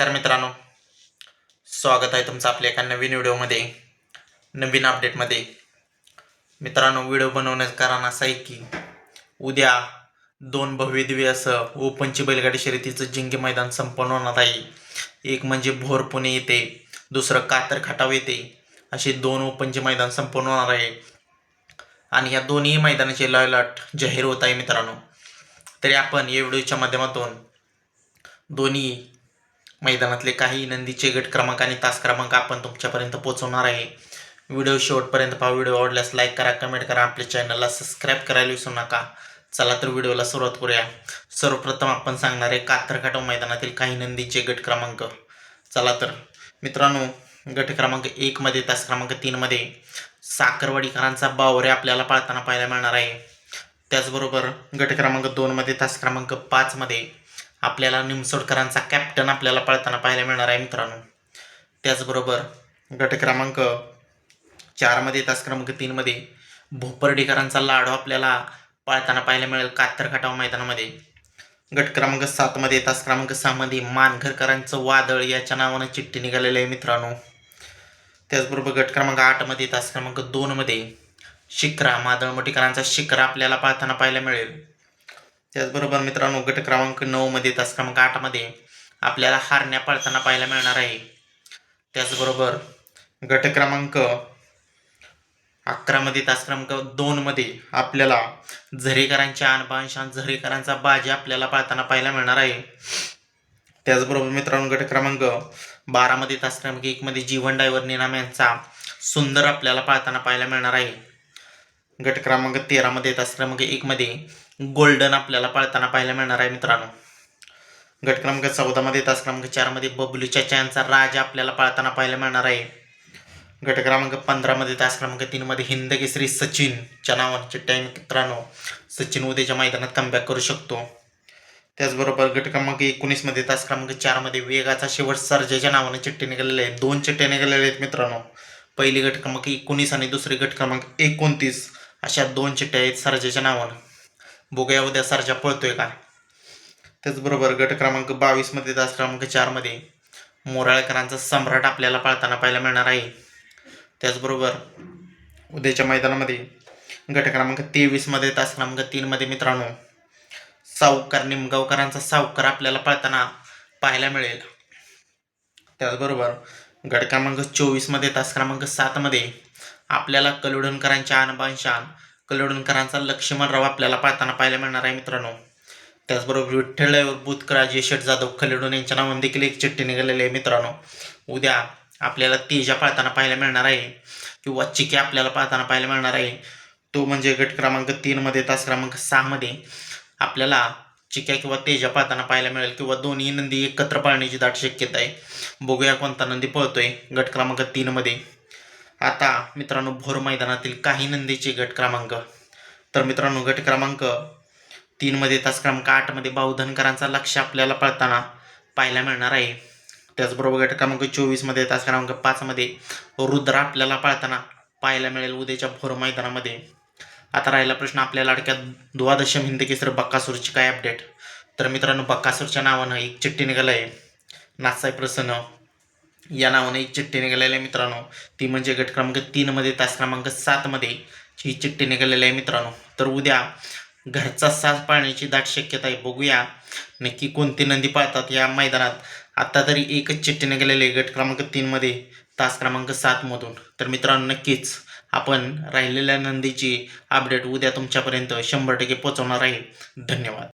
तर मित्रांनो. स्वागत आहे तुमचं आपल्या एका नवीन व्हिडिओमध्ये नवीन अपडेटमध्ये मित्रांनो व्हिडिओ बनवण्याचं कारण असं आहे की उद्या दोन भव्य दिव्य असं ओपनची बैलगाडी शर्यतीचं जिंके मैदान संपन्न होणार आहे. एक म्हणजे भोर पुणे येते दुसरं कातर खटाव येते असे दोन ओपनचे मैदान संपन्न होणार आहे. आणि या दोन्ही मैदानाचे लॉट जाहीर होत आहे मित्रांनो. तरी आपण या व्हिडिओच्या माध्यमातून दोन्ही मैदानातले काही नंदीचे गट क्रमांक आणि तास क्रमांक आपण तुमच्यापर्यंत पोहोचवणार आहे. व्हिडिओ शेवटपर्यंत पहा. व्हिडिओ आवडल्यास लाईक करा कमेंट करा. आपल्या चॅनलला सबस्क्राईब करायला विसरू नका. चला तर व्हिडिओला सुरुवात करूया. सर्वप्रथम आपण सांगणार आहे कात्रखाटाव मैदानातील काही नंदीचे गट क्रमांक. चला तर. मित्रांनो गट क्रमांक एकमध्ये तास क्रमांक तीनमध्ये साखरवाडीकरांचा बावरे आपल्याला पाळताना पाहायला मिळणार आहे. त्याचबरोबर गट क्रमांक दोनमध्ये तास क्रमांक पाचमध्ये आपल्याला निमसोडकरांचा कॅप्टन आपल्याला पळताना पाहायला मिळणार आहे मित्रांनो. त्याचबरोबर गट क्रमांक चारमध्ये तास क्रमांक तीनमध्ये भोपर्डीकरांचा लाडू आपल्याला पाळताना पाहायला मिळेल कातर खटाव मैदानामध्ये. गट क्रमांक सातमध्ये तास क्रमांक सहामध्ये मानघरकरांचं वादळ याच्या नावानं चिठ्ठी निघालेलं आहे मित्रांनो. त्याचबरोबर गट क्रमांक आठमध्ये तास क्रमांक दोनमध्ये शिखरा मादळमोटीकरांचा शिखरा आपल्याला पाळताना पाहायला मिळेल. त्याचबरोबर मित्रांनो गट क्रमांक नऊमध्ये तास क्रमांक आठमध्ये आपल्याला हारण्या पाळताना पाहायला मिळणार आहे. त्याचबरोबर गट क्रमांक अकरामध्ये तास क्रमांक दोनमध्ये आपल्याला झरेकरांच्या अनबांशान झरेकरांचा बाजी आपल्याला पाळताना पाहायला मिळणार आहे. त्याचबरोबर मित्रांनो गट क्रमांक बारामध्ये तास क्रमांक एकमध्ये जीवन डायव्हर निनाम यांचा सुंदर आपल्याला पाळताना पाहायला मिळणार आहे. गट क्रमांक तेरामध्ये तास क्रमांक एकमध्ये गोल्डन आपल्याला पाळताना पाहायला मिळणार आहे मित्रांनो. गट क्रमांक चौदामध्ये तास क्रमांक चारमध्ये बबलू चाचा यांचा राजा आपल्याला पाळताना पाहायला मिळणार आहे. गट क्रमांक पंधरामध्ये तास क्रमांक तीनमध्ये हिंद केसरी सचिनच्या नावाने चिठ्ठ्या मित्रांनो. सचिन उद्याच्या मैदानात कमबॅक करू शकतो. त्याचबरोबर गट क्रमांक एकोणीसमध्ये तास क्रमांक चारमध्ये वेगाचा शेवट सर्जेच्या नावाने चिठ्ठी निघालेले आहेत दोन चिठ्ठ्या निघालेल्या आहेत मित्रांनो. पहिली गट क्रमांक एकोणीस आणि दुसरी गट क्रमांक एकोणतीस अशा दोन चिठ्ठ्या आहेत सर्जेच्या नावानं. बघूया उद्या सर्जा पळतोय का त्याचबरोबर गट क्रमांक बावीसमध्ये तास क्रमांक चारमध्ये मोराळकरांचा सम्राट आपल्याला पाळताना पाहायला मिळणार आहे. त्याचबरोबर उद्याच्या मैदानामध्ये गट क्रमांक तेवीसमध्ये तास क्रमांक तीनमध्ये मित्रांनो सावकार निमगावकरांचा सावकार आपल्याला पळताना पाहायला मिळेल. त्याचबरोबर गट क्रमांक चोवीसमध्ये तास क्रमांक सातमध्ये आपल्याला कलोडणकरांच्या अनबानशान कलडणकरांचा लक्ष्मणराव आपल्याला पाहताना पाहायला मिळणार आहे मित्रांनो. त्याचबरोबर विठ्ठल बुतकरा शेठ जाधव खलेडून यांच्या नावाने देखील एक चिठ्ठी निघालेली आहे मित्रांनो. उद्या आपल्याला तेजा पाळताना पाहायला मिळणार आहे किंवा चिके आपल्याला पाळताना पाहायला मिळणार आहे. तो म्हणजे गट क्रमांक तीनमध्ये तास क्रमांक सहामध्ये आपल्याला चिक्या किंवा तेजा पाळताना पाहायला मिळेल किंवा दोन्ही नंदी एकत्र पाळण्याची दाट शक्यता आहे. बघूया कोणता नंदी पळतोय गट क्रमांक तीनमध्ये आता मित्रांनो भोर मैदानातील काही नंदीचे गट क्रमांक. तर मित्रांनो गट क्रमांक तीनमध्ये तास क्रमांक आठमध्ये बाहुधनकरांचा लक्ष आपल्याला पळताना पाहायला मिळणार आहे. त्याचबरोबर गट क्रमांक चोवीसमध्ये तास क्रमांक पाचमध्ये रुद्र आपल्याला पाळताना पाहायला मिळेल उद्याच्या भोर मैदानामध्ये. आता राहिला प्रश्न आपल्या लाडक्या द्वादशम हिंद केसर बक्कासूरची काय अपडेट तर मित्रांनो बक्कासूरच्या नावानं एक चिठ्ठी निघालं आहे नासाई प्रसन्न या नावाने एक चिठ्ठी निघालेली आहे मित्रांनो. ती म्हणजे गट क्रमांक तीनमध्ये तास क्रमांक सातमध्ये ही चिठ्ठी निघालेली आहे मित्रांनो. तर उद्या घरचा साथ पाळण्याची दाट शक्यता आहे. बघूया नक्की कोणती नंदी पाळतात या मैदानात. आत्ता तरी एकच चिठ्ठी निघालेली आहे गट क्रमांक तीनमध्ये तास क्रमांक सातमधून तर मित्रांनो नक्कीच आपण राहिलेल्या नंदीची अपडेट उद्या तुमच्यापर्यंत शंभर टक्के पोहोचवणार आहे. धन्यवाद.